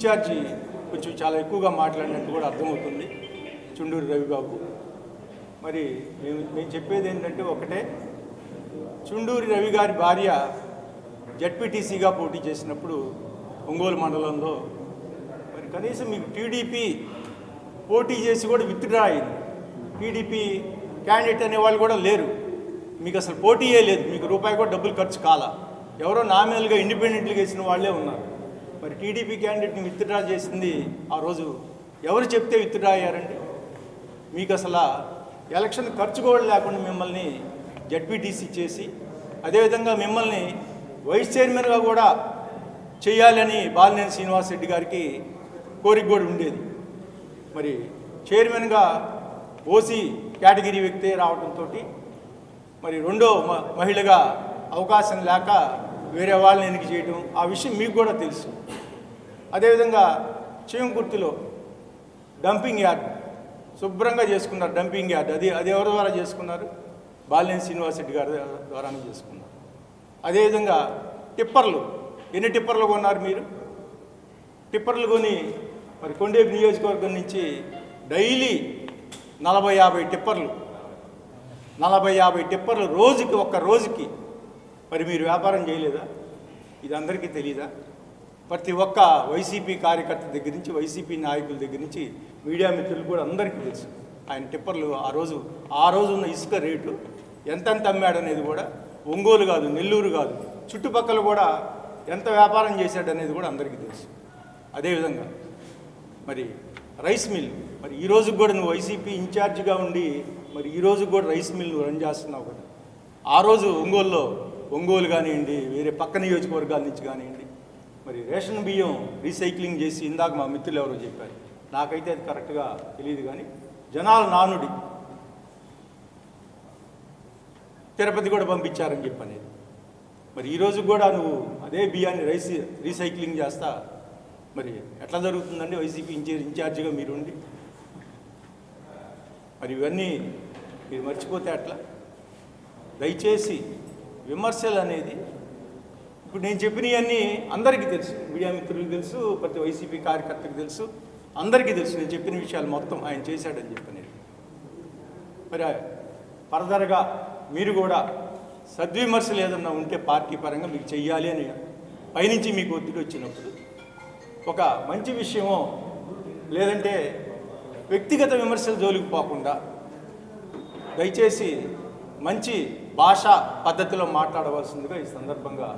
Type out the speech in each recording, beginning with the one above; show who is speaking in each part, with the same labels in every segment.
Speaker 1: Incharge కొంచెం చాలా ఎక్కువగా మాట్లాడినట్టు కూడా అర్థమవుతుంది చుండూరు రవిబాబు. మరి మేము నేను చెప్పేది ఏంటంటే ఒకటే చుండూరి రవి గారి భార్య జడ్పీటీసీగా పోటీ చేసినప్పుడు ఒంగోలు మండలంలో మరి కనీసం మీకు టీడీపీ పోటీ చేసి కూడా విత్డ్రా అయింది. టీడీపీ క్యాండిడేట్ అనే వాళ్ళు కూడా లేరు. మీకు అసలు పోటీయే లేదు. మీకు రూపాయి కూడా డబ్బులు ఖర్చు కాల. ఎవరో నామినల్గా ఇండిపెండెంట్గా వేసిన వాళ్ళే ఉన్నారు. మరి టీడీపీ క్యాండిడేట్ని విత్డ్రా చేసింది ఆ రోజు ఎవరు చెప్తే విత్డ్రా అయ్యారండి? మీకు అసలు ఎలక్షన్ ఖర్చు కూడా లేకుండా మిమ్మల్ని జడ్పీటీసీ చేసి అదేవిధంగా మిమ్మల్ని వైస్ చైర్మన్గా కూడా చేయాలని బాలినేని శ్రీనివాసరెడ్డి గారికి కోరిక కూడా ఉండేది. మరి చైర్మన్గా ఓసీ కేటగిరీ వ్యక్తే రావడంతో మరి రెండో మ- మహిళగా అవకాశం లేక వేరే వాళ్ళని ఎన్నిక చేయడం ఆ విషయం మీకు కూడా తెలుసు. అదేవిధంగా చీమకుర్తిలో డంపింగ్ యార్డ్ శుభ్రంగా చేసుకున్నారు డంపింగ్ యార్డ్. అది అది ఎవరి ద్వారా చేసుకున్నారు? బాలినేని శ్రీనివాసరెడ్డి గారి ద్వారానే చేసుకున్నారు. అదేవిధంగా టిప్పర్లు ఎన్ని టిప్పర్లు కొన్నారు మీరు? టిప్పర్లు కొని మరి కొండేపు నియోజకవర్గం నుంచి డైలీ నలభై యాభై టిప్పర్లు నలభై యాభై టిప్పర్లు రోజుకి ఒక్క రోజుకి మరి మీరు వ్యాపారం చేయలేదా? ఇది అందరికీ తెలియదా ప్రతి ఒక్క వైసీపీ కార్యకర్త దగ్గర నుంచి వైసీపీ నాయకుల దగ్గర నుంచి మీడియా మిత్రులు కూడా అందరికీ తెలుసు. ఆయన టిప్పర్లు ఆ రోజు ఆ రోజు ఉన్న ఇసుక రేటు ఎంతెంత అమ్మాడనేది కూడా ఒంగోలు కాదు నెల్లూరు కాదు చుట్టుపక్కల కూడా ఎంత వ్యాపారం చేశాడనేది కూడా అందరికీ తెలుసు. అదేవిధంగా మరి రైస్ మిల్ మరి ఈ రోజు కూడా నువ్వు వైసీపీ ఇన్ఛార్జిగా ఉండి మరి ఈ రోజు కూడా రైస్ మిల్ నువ్వు రన్ చేస్తున్నావు కదా. ఆ రోజు ఒంగోలులో ఒంగోలు కానివ్వండి వేరే పక్క నియోజకవర్గాల నుంచి కానివ్వండి మరి రేషన్ బియ్యం రీసైక్లింగ్ చేసి ఇందాక మా మిత్రులు ఎవరో చెప్పారు. నాకైతే అది కరెక్ట్గా తెలియదు కానీ జనాల నానుడి. తిరుపతి కూడా పంపించారని చెప్పనేది మరి ఈరోజు కూడా నువ్వు అదే బియ్యాన్ని రైస్ రీసైక్లింగ్ చేస్తా. మరి ఎట్లా జరుగుతుందండి వైసీపీ ఇన్ఛార్జ్ ఇన్ఛార్జిగా మీరు ఉండి మరి ఇవన్నీ మీరు మర్చిపోతే అట్లా దయచేసి విమర్శలు అనేది ఇప్పుడు నేను చెప్పినవన్నీ అందరికీ తెలుసు. మీడియా మిత్రులకు తెలుసు ప్రతి వైసీపీ కార్యకర్తకు తెలుసు. అందరికీ తెలుసు. నేను చెప్పిన విషయాలు మొత్తం ఆయన చేశాడని చెప్పనేది. మరి ఫర్దర్గా మీరు కూడా సద్విమర్శలు ఏదన్నా ఉంటే పార్టీ పరంగా మీకు చెయ్యాలి అని పైనుంచి మీకు ఒత్తిడి వచ్చినప్పుడు ఒక మంచి విషయమో లేదంటే వ్యక్తిగత విమర్శలు జోలికి పోకుండా దయచేసి మంచి భాషా పద్ధతిలో మాట్లాడవలసిందిగా ఈ సందర్భంగా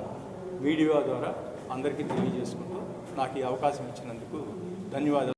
Speaker 1: వీడియో ద్వారా అందరికీ తెలియజేసుకుంటూ నాకు ఈ అవకాశం ఇచ్చినందుకు ధన్యవాదాలు.